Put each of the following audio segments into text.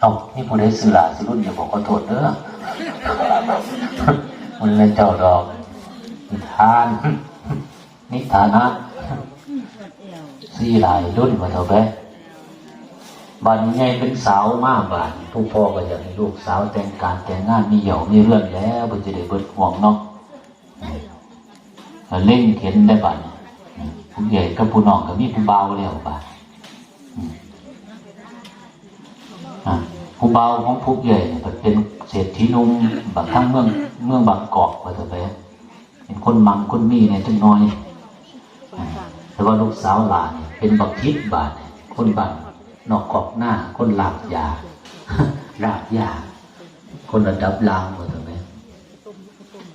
เอานี่ผู้ใดสื่อหลาสิรุ่นอย่าบอกขอโทษเด้อมันเป็นเจ้าดอกนิทาน นิทานะสี่หลายรุ่นมาเท่าไหร่บันไงเป็นสาวมากบาดผู้พ่อก็อยากให้ลูกสาวแต่งการแต่งงานมีเหย่ามีเรื่องแล้วเพิ่นจะได้เบิดห่วงเนาะเออเล่นเข็นได้บันผู้ใหญ่กับผู้น้องก็มีผู้เบาแล้วบาด อะผู้เบาของผู้ใหญ่เนี่ยเป็นเศรษฐีนุ่มบางทั้งเมืองเมืองบางกอกว่าเถอะไปเป็นคนมังคนมีเนี่ยจังน้อย แต่ว่าลูกสาวหลานเนี่ยเป็นบักทิศบาทคนบ้านนอกกอกหน้า คนหลากยาลากยาคนระดับลางว่าเถอะไป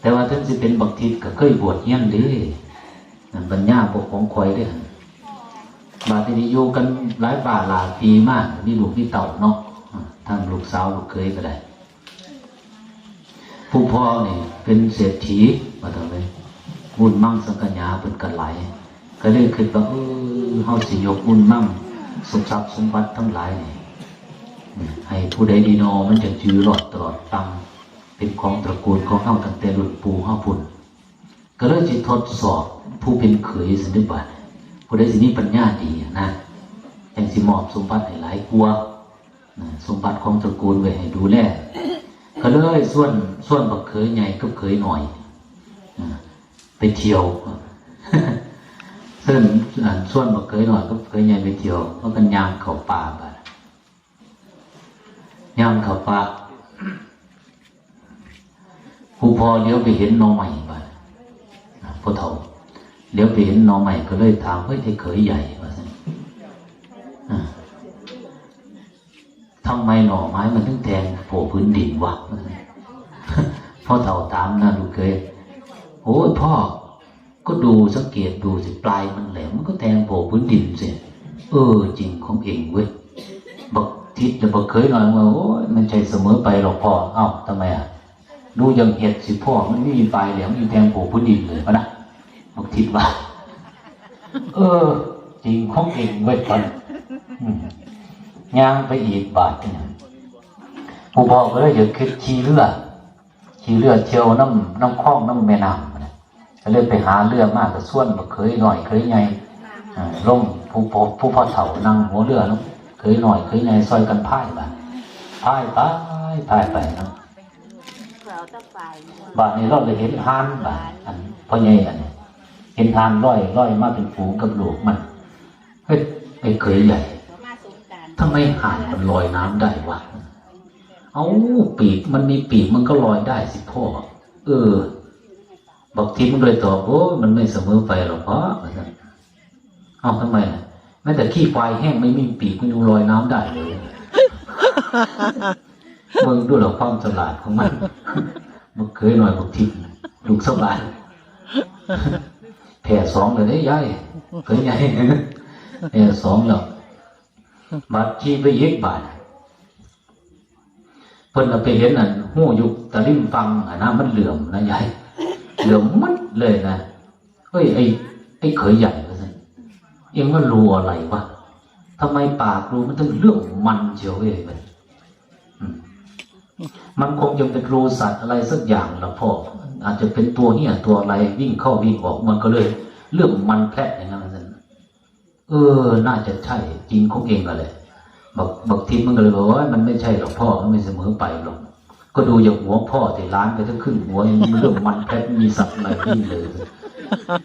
แต่ว่าท่านสิเป็นบักทิศก็เคยบวชเยี่ยงเดีนั่นปัญญาปกของคอยเด้อบาดนี้อยู่กันหลายป่าหลายปีมากมีลูกมีเต่าเนาะ ทั้งลูกสาวลูกเคยก็ได้ ผู้พ่อนี่เป็นเศรษฐีมาทำไมบุญมั่งสังกัญญาเป็นกันไหลายก็เลยคิดว่าเออเฮาสิยกบุญมั่งสมทรัพย์สมบัติทั้งหลายนี่ให้ผู้ใดดีนอมันจะจือรอดตลอดตังเป็นของตระกูลของเฮาตั้งแต่รุ่นปู่เฮาพุ่นก็เลยจิทดสอบผู้เป็นเขยสันนิบาตผู้ใดสิมีปัญญาดีอะนะยังสิมอบสมบัติให้หลายกลัวา สมบัติของตระกูลไว้ให้ดูแลก็เลยส่วนส่วนบักเขยใหญ่กับเขยหน่อยไปเที่ยวซึ่งอ่าส่วนบักเขยหน่อยกับเขยใหญ่ไปเที่ยวก็กันยามเขาป่าไปยามเขาป่าผู้พอเลี้ยวไปเห็นน้องใหม่บ้านพ่อเฒ่าเดี๋ยวไปเห็นน้องใหม่ก็เลยถามเฮ้ยไอ้เขยใหญ่ว่าสิอ่าทำ ไมหน่อไม้มันถึงแทงโผล่พื้นดินวะว่าซั่นพ่อเฒ่าถามนะลูกเคยโอ้ยพ่อ ก็ดูสังเกตดูสิปลายมันแหลมมันก็แทงโผล่พื้นดินสิเออ จริงของเองเว้ยบอกทิศจะบอกเคยหน่อยว่าโอ้ยมันใจเสมอไปหรอกพ่อเอ้าทำไมอะดูอยังเห็ดสิพ่อมันไม่มีปลายแหลมมีแทงโผล่พื้นดินเลยนะบอกทิศว่า เออ จริงของเองเว้ยปันอืม ย่างไปอีกบาทเนี่ยผู้พ่อก็เลยอยากคิดขี่เรือขี่เรือเที่ยวน้ำน้ำคลองน้ำแม่น้ำนะก็เลยไปหาเรือมากก็ส่วนบ่เคยหน่อยเคยไงอ่าลงผู้พ่อผู้พ่อเฒ่านั่งหัวเรือเนาะเคยหน่อยเคยไงซอยกันพายไปพายไปพายไปเนาะบาดนี้เราเลยเห็นหานบาดอันพ่อใหญ่อันเห็นหานร้อยร้อยมาเป็นฝูงกับลูกมันเฮ้ยไอ้เคยใหญ่ เขามาสงกรารทำไมหานมันลอยน้ำได้วะเอาปีกมันมีปีกมันก็ลอยได้สิพ่อ เออ บอกทีมันเลยตอบโอ้มันไม่เสมอไปหรอกพ่อว่าซั่นเอาทำไมล่ะแม้แต่ขี้ควายแห้งไม่มีปีกมันยังลอยน้ำได้เลยมึงดูหรอความฉลาดของมันมันเคยหน่อยบอกทิพย์ลูกสบายแผ่สองเลยได้ยายเคยใหญ่แผ่สองแล้ว บาดชีไปเย็กบาดเพิ่นเอาไปเห็นอันหู้ยุกตะลิ่มฟังอันน้ำมันเหลื่อมนะยายเหลื่อมมัดเลยนะเฮ้ยไอ้ไอ้เขยใหญ่ว่าสิเอ็งว่ารูอะไรวะทำไมปากรูมันถึงเรื่องมันเชียวเว้ยมันอืมมันคงจะเป็นรูสัตว์อะไรสักอย่างละพ่ออาจจะเป็นตัวเหี้ยตัวอะไรวิ่งเข้าวิ่งออกมันก็เลย เรื่องมันแพร่อย่างนั้น เออ น่าจะใช่จริงของเองก็เลยบอกบอกทีมันก็เลยบอกว่ามันไม่ใช่หรอกพ่อมันไม่เสมอไปหรอกก็ดูอย่างหัวพ่อที่ร้านไปทั้งขึ้นหัวยังมีเรื่องมันแพร่มีสัตว์อะไรนี่เลย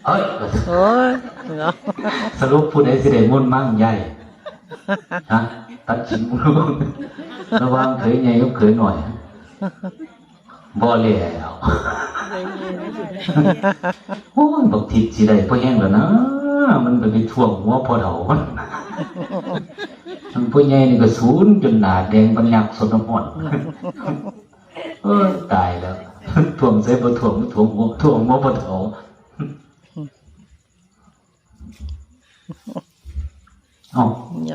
เฮ้ยโอ้ยเนาะสรุปผู้ใดสิได้มุ่นมั่งใหญ่ฮะตัดชิมรู้ระวังเคยใหญ่ก็เคยหน่อยบ่แล้วโอ้ยบักทิศสิได้พอแห้งแล้วนะ มันไปไปท่วงหัวพอเฒ่ามันมันผู้ใหญ่นี่ก็สูนจนหน้าแดงปัญญักสนหอนเออตายแล้วท่วงใส่บ่ท่วงท่วงหัวท่วงหัวพอเฒ่าเอ้า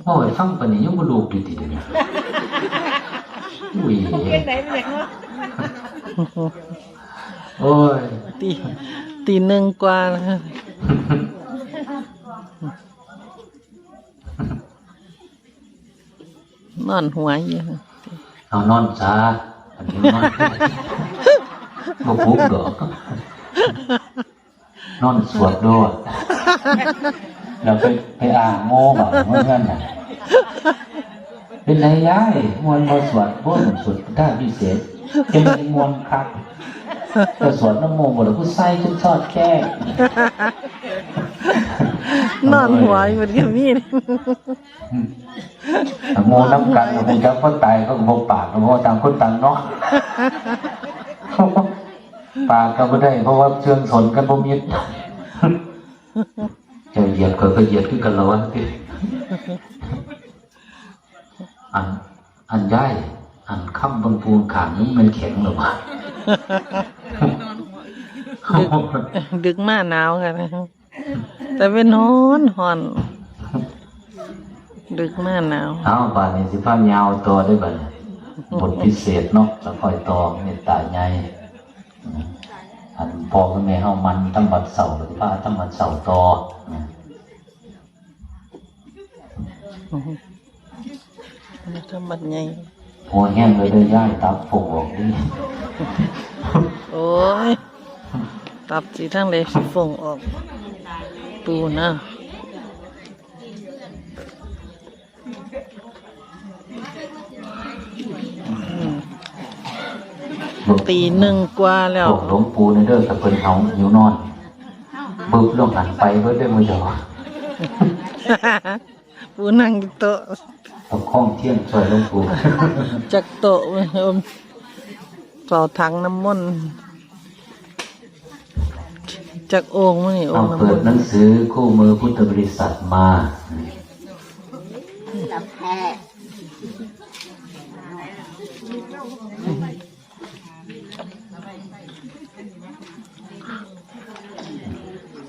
โอ้ยฟังปานนี้ยังบ่ลูกอยู่ติเดี๋ยวนี้อุ้ยเป็นไหนเป็นไหนเนาะโอ้ยตีตีหนึ่งกว่าแล้ว นอนหัวอยู่เอานอนซาอันนี้นอนบ่ปลุกดอกนอนสวดด้วยแล้วไปไปอ่างโง่แบ่เมื่อนน่ะเป็นไรย้ายมวนบ่สวดบ่นสวดได้พิเศษเป็นมวนครับ แต่สวดน้ำโมบ่แล้วกูใส่จนชอดแก้นอนหัวอยู่บนกับมีดโมน้ำกันโมจับคนตายเขาก็บอกปากโมต่างคนต่างเนาะปากก็ไม่ได้ เพราะว่าเชื่องสนกันบ่มีจะเหยียดก็ก็เหยียดขึ้นกันแล้ววะพี่อันอันย่าย อันค่ำบนปูนขางนี่มันแข็งหรือวะดึกมาหนาวกันแต่เป็นฮ้อนหอน ดึกมาหนาวเอาบาดนี้สิพายาวตัวได้บัดนี้บทพิเศษเนาะแล้วค่อยต่อเมตตาใหญ่อืมอันพอกับแม่เฮามันทั้งบัดเสาร์หรือพาทั้งบัดเสาร์ต่ออืมทำบัดใหญ่ โอ้ยแห้งเลยได้ย่ายตับฝงออกดิโอ้ยตับสีทั้งเลยฟงออกตูนะอืมตีหนึ่งกว่าแล้วพวกหลวงปู่ในเด้อกับเพิ่นเฮาหิวนอนบึบลงหันไปเบิดได้อมื้อเดียวปูนั่งอยู่โต๊ะ ตะข้องเที่ยงช่วยหลวงปู่จากโต๊ะเอิ่มเป่าถังน้ำมนต์จากโอ่งมันนี่โอ่เอางน้ำเปิมดนต์หนังสือคู่มือพุทธบริษัทมากาแฟ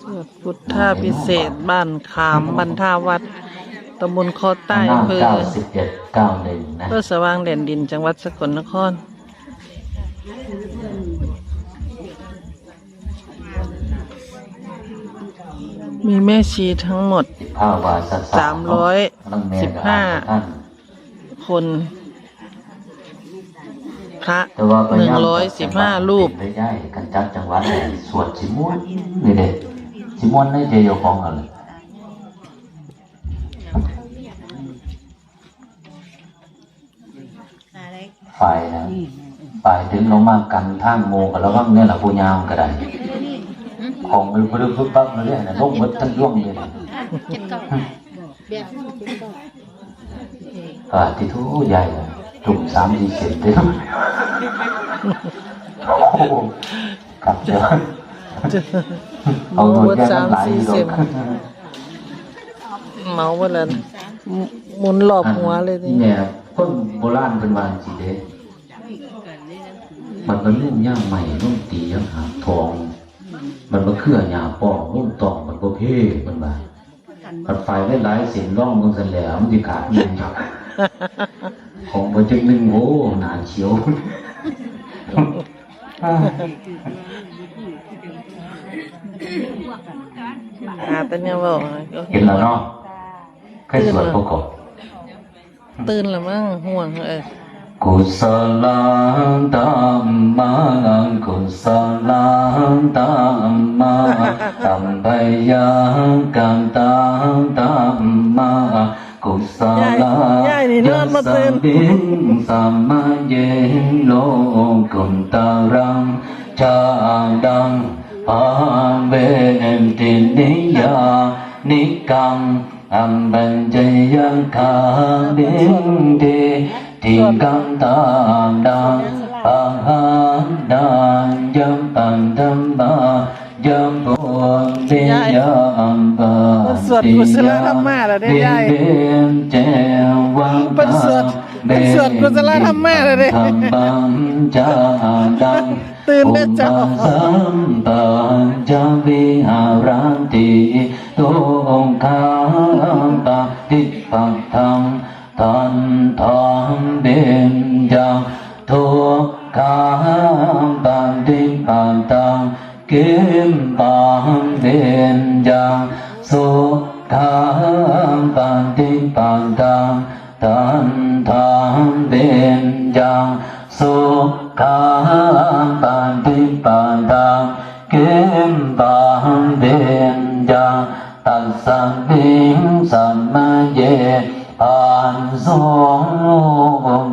สวดพุทธาพิเศษกบ้านขามบรรทาวัด ตำบลคอใต้หน้าอำเภอเก้าสิบเอ็ดเก้าหนึ่งนะเพื่อสว่างแดนดินจังหวัดสกลนคร มีแม่ชีทั้งหมดสิบห้าวาสสามร้อยสิบห้าท่านคนพระแต่ว่าหนึ่งร้อยสิบห้ารูปได้ได้กันจัดจังหวัดไหนสวดสิม่วนนี่เด้สิม่วนในใจเจ้าของอะไร ไรฝ่ายนะฝ่ายถึงลงมากันทางโมกันแล้วว่าเนี่ยแหละผู้ยามก็ได้ของมันพลึกพลึกปั๊บมาเรื่อยนะลงหมดทั้งร่วงเลยนะเจ็ดเก้าแบบเจ็ดเก้าอ่าที่ทุใหญ่อะจุ่มสามสี่เซนเต็มโอ้โหกลับเดี๋ยวเมาหนวัดแก้สามหลายสี่ดอเซนกเมาวันละหมุนรอบหัวเลยนี่เนี่ยคนโบราณเป็นวาจังสีเด้ มันก็ลุ่มย่างใหม่ลุ่มตีย่างหางทอง มันมาเคลื่อหยาปอกลุ่มตองมันก็เพ่มันมามันไฟได้หลายเสียงร่องมันเสนแหล้วมันจะขาดเงินครับของมันจึงหนึ่งโอ้หนาเขียวหาแต่เนี่ยบอกก็เห็นแล้วเนาะเคยสวดประกอบตื่นแล้วมั้งห่วงเออ กุศลตัมมังกุศลตัมมังตัมปยังกันตัมตัมมังกุศลยายนี่นอนมาตื่นบิงสัมมาเยโลกุมตารังชาดังอาเวนตินิยานิกังอัมบัญจยังคาบิงเดนเด ยมปาสวดกุศลธรรมะแล้วเด้ยายเบียนเจวังเป็นสวดเป็นสวดกุศลธรรมะเลยเด้ธรรมังจาดังตื่นเด้อเจ้าสัมปัญจวิหารันติโตงคาปะติปังธรรมทันทองเบญจังทุกขาปังติปังตังกิปังเบญจังสุขาติปังตันทาง เบญยังสุขังปันติปันตังกิมปังเดนยังตัสสัมปิงสัมมาเยปันสง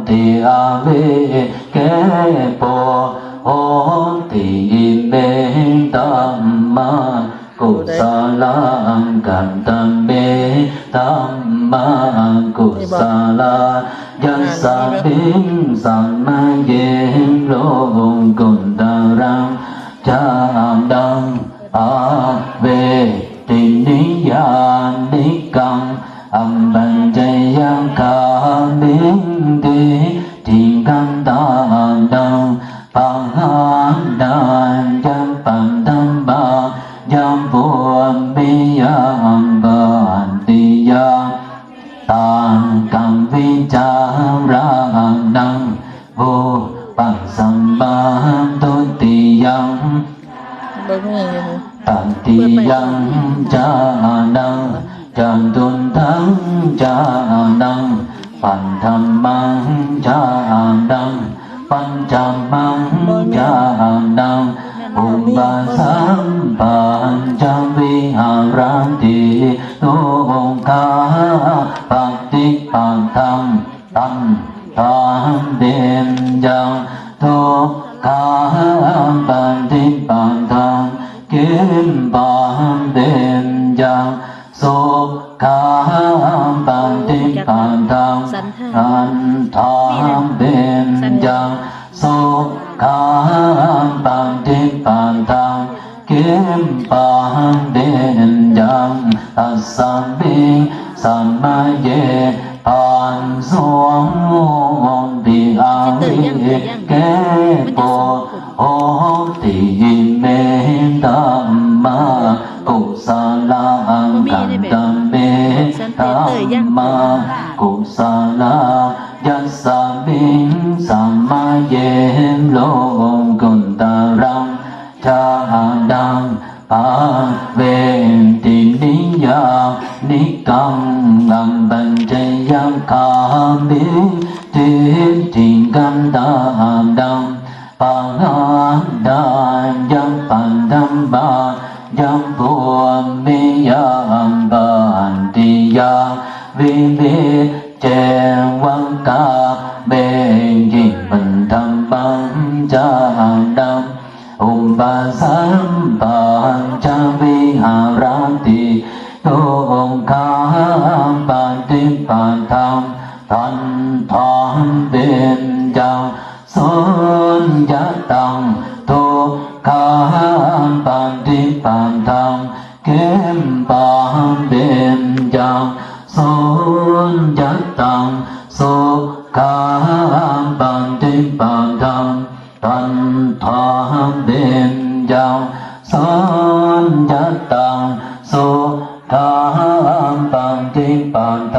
ติอาเวเกโปโหติเมตัมมากุศลังกันตัมเมตัมมังกุศลายัสส จานัง ปันธรรมังจานัง ปัญจมังจานังอุปาสัมปัญจวิหารันติโลกาปฏิปันตังตันตามเดนยังทุกขาปฏิปันตังกิมปังเดนยัง สุขาปฏิปันตังสันทาอันทามเบนยังสุขังปังทิปันตังกิมปังเบนยังตัสสัมปิสัมมาเยปันสวงปิอาวิเกโปโอติเมตัมมากุสล ตัมมากุศลายัสสะมิงสัมมาเยโลกุณตารังชาดังปาเวนตินิยานิกังลัมบัญจยังคามิติทิกันตาดังปังหาดายังปันดัมบายังบวมมิยังบานติยาวิวิเจวังกา เบงยิงมันทำบังจางดำอุปาสัมปัญจวิหารันติโต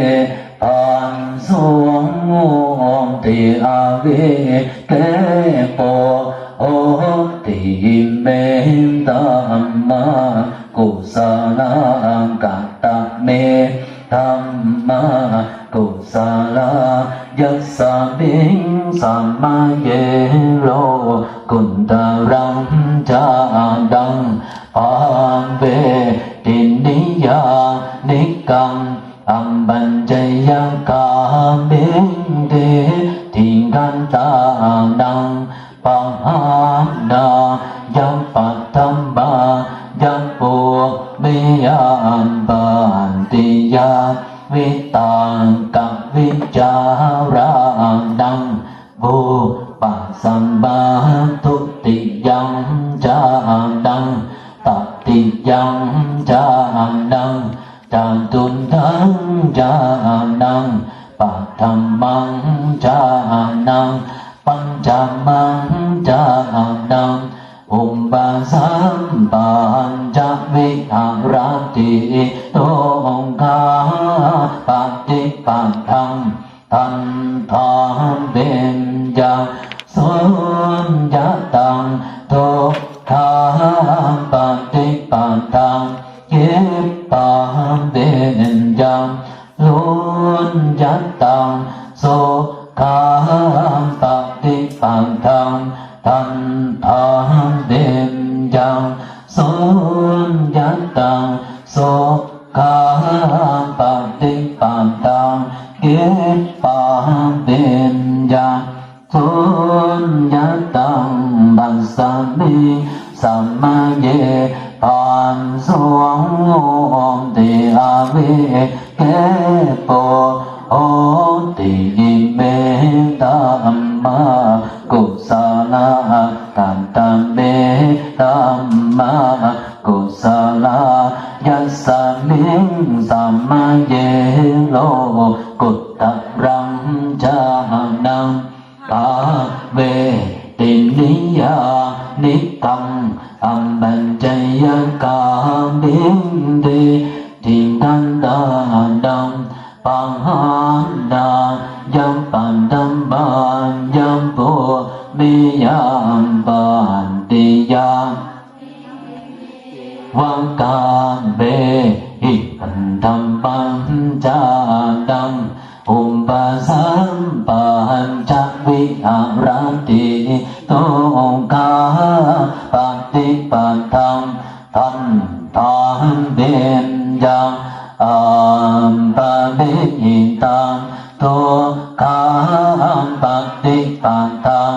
อง คาปันติปันธรรมทันทองเป็นจังสนยตังโตคาปันติปันธรรมเกมปั งเป็นจังสุญญตังสุขังปันติปันธังตันทางเบญยังสุญญตังสุขังปันเบญยังสุญญตังตัสสัมปิสัมมาเยปันสวงติอาเวเกโปโอติเมตัมมากุสลากัตตะเมธัมมากุสลายัสสะมิงเยโรกุณตารังจาดังปังเวตินิยานิกังอัมบัญจยังกาเมงเดทิงกันตานังปังหานายังปัตตัมบายังปูเมยันบานติยาวิตังกัวิจารานังบูปัสสัมบาทุติยังจาดังตัติยังจาดัง จางตุนทังจานังปัตถมังจานัง ปัญจมังจานัง อุมบาสัมปัญจวิหารติโตองคาปฏิปันธังทันทานเบญจาสุญญตังทุกขาปฏิปังเดน ยังลุนยัตตังโสขา องติอาเวเกโปโอติยิเมตัมม มิยามปานติยาวังกาเบหิปันธัมปัญจาดังอุปปัสสัมปัญจวิหารติโตกาปฏิปันธังทันทานเดนยังอัมปะเดหิตังโตกาปฏิปันธัง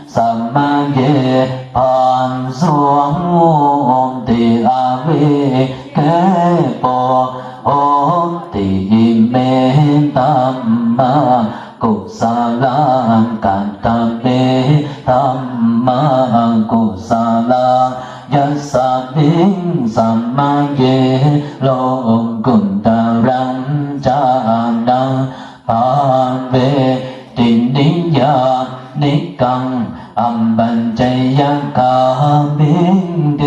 มปะเดหิตังโสกาปฏิปันตังเกมปังเดนยังตัสอิตังตัสสะเปสัมมาเยปัน สวงองติอาเวเก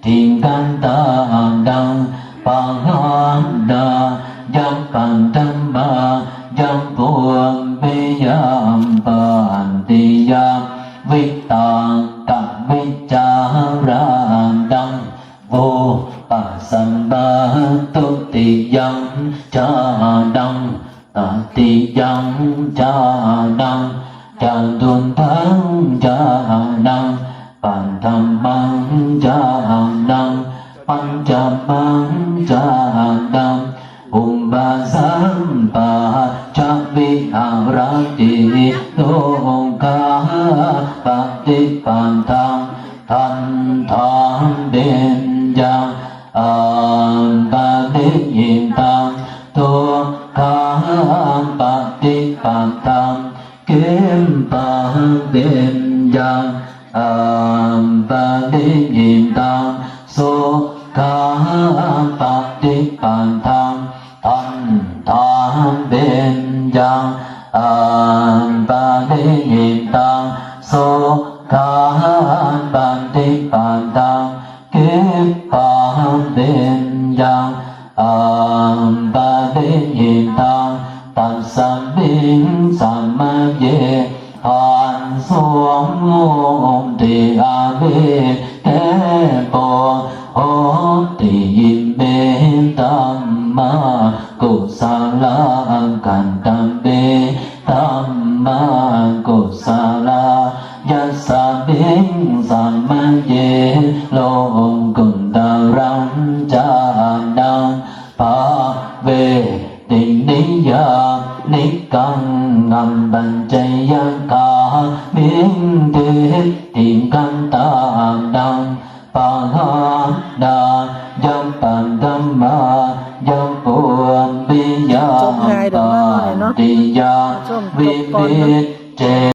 โปโอติยิเมตัมมากุสลากันตัมเมตัมมากุสลายัสสะพิ งสัมมาเยโลกุณตรังจานังปาเวตินิยานิกังอัมบัญจยกามิงเดทิงกันตาดังปังหานดายัมปันตัมยัมปวงเบยามปันติยามวิตังกัวิจาราดังโวปัสสัมบาตุติยังจาดังตติยังจาดังจันตังจาดังปันธรรมังจาดังปัญจมังจาดังอุมบาสัมปาจักวิหารติปฏิปันทังทันทานเด่นยังอัมปะติยินตังตัวกาปฏิปันตังเกมปังเด่นยังอัมปะติยินตังโสกาปฏิปันตังทันทานเด่นยังอัมปะติยินตังโสกาปันติปันตังเกปังเดนยังอัมปะเดหิตัง ตัสสัมบิงสัมมาเยปันสวงองติอาเวเทโปโอติยิเมตัมมากุสลังกันตัมเบตัมมากุสลา